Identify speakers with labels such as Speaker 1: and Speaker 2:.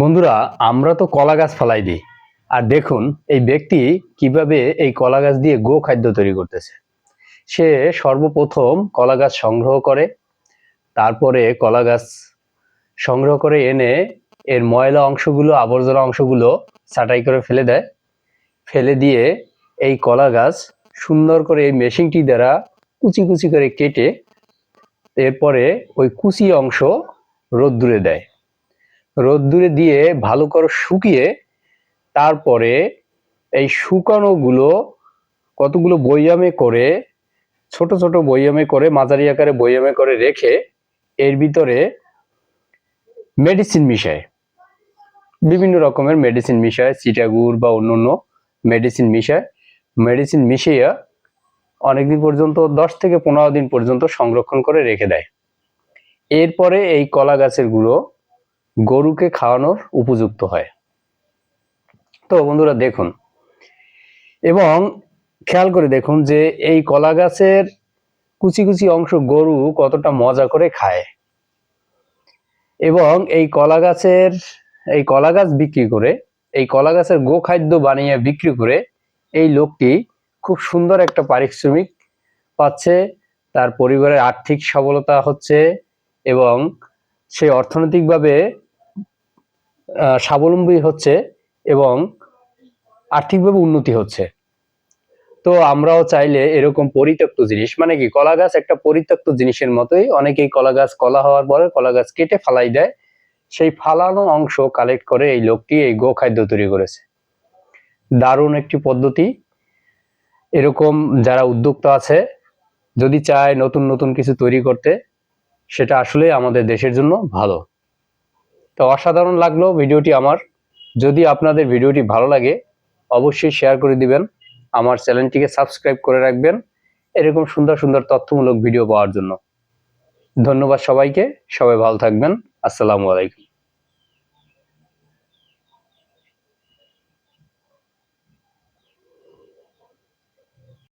Speaker 1: বন্ধুরা, আমরা তো কলা গাছ ফালাই দিই। আর দেখুন, এই ব্যক্তি কীভাবে এই কলা গাছ দিয়ে গো খাদ্য তৈরি করতেছে। সে সর্বপ্রথম কলা গাছ সংগ্রহ করে, তারপরে কলা গাছ সংগ্রহ করে এনে এর ময়লা অংশগুলো, আবর্জনা অংশগুলো ছাঁটাই করে ফেলে দেয়। ফেলে দিয়ে এই কলা গাছ সুন্দর করে এই মেশিনটি দ্বারা কুচি কুচি করে কেটে, এরপরে ওই কুচি অংশ রোদ্দুরে দেয়। রোদ্দুরে দিয়ে ভালো করে শুকিয়ে তারপরে এই শুকানোগুলো কতগুলো বৈয়ামে করে, ছোট ছোট বৈয়ামে করে, মাঝারি আকারে বৈয়ামে করে রেখে এর ভিতরে মেডিসিন মিশায়। বিভিন্ন রকমের মেডিসিন মিশায়, চিটাগুড় বা অন্য অন্য মেডিসিন মিশায়। মেডিসিন মিশিয়ে অনেকদিন পর্যন্ত, দশ থেকে পনেরো দিন পর্যন্ত সংরক্ষণ করে রেখে দেয়। এরপরে এই কলা গাছের গুঁড়ো গরুকে খাওয়ানোর উপযুক্ত হয়। তো বন্ধুরা দেখুন, এবং খেয়াল করে দেখুন যে এই কলা গাছের কুচি কুচি অংশ গরু কতটা মজা করে খায়। এবং এই কলা গাছের, এই কলা গাছ বিক্রি করে, এই কলা গাছের গো খাদ্য বানিয়ে বিক্রি করে এই লোকটি খুব সুন্দর একটা পারিশ্রমিক পাচ্ছে, তার পরিবারের আর্থিক সবলতা হচ্ছে, এবং সে অর্থনৈতিকভাবে স্বাবলম্বী হচ্ছে এবং আর্থিকভাবে উন্নতি হচ্ছে। তো আমরাও চাইলে এরকম পরিত্যক্ত জিনিস মানে কি, কলা গাছ একটা পরিত্যক্ত জিনিসের মতোই অনেকেই কলা গাছ, কলা হওয়ার পরে কলা গাছ কেটে ফালাই দেয়। সেই ফালানো অংশ কালেক্ট করে এই লোকটি এই গো খাদ্য তৈরি করেছে। দারুণ একটি পদ্ধতি। এরকম যারা উদ্যোক্তা আছে, যদি চায় নতুন নতুন কিছু তৈরি করতে, সেটা আসলে আমাদের দেশের জন্য ভালো। তো অসাধারণ লাগল ভিডিওটি আমার। যদি আপনাদের ভিডিওটি ভালো লাগে, অবশ্যই শেয়ার করে দিবেন। আমার চ্যানেলটিকে সাবস্ক্রাইব করে রাখবেন। এরকম সুন্দর সুন্দর তথ্যমূলক ভিডিও পাওয়ার জন্য। ধন্যবাদ সবাইকে। সবাই ভালো থাকবেন। আসসালামু আলাইকুম।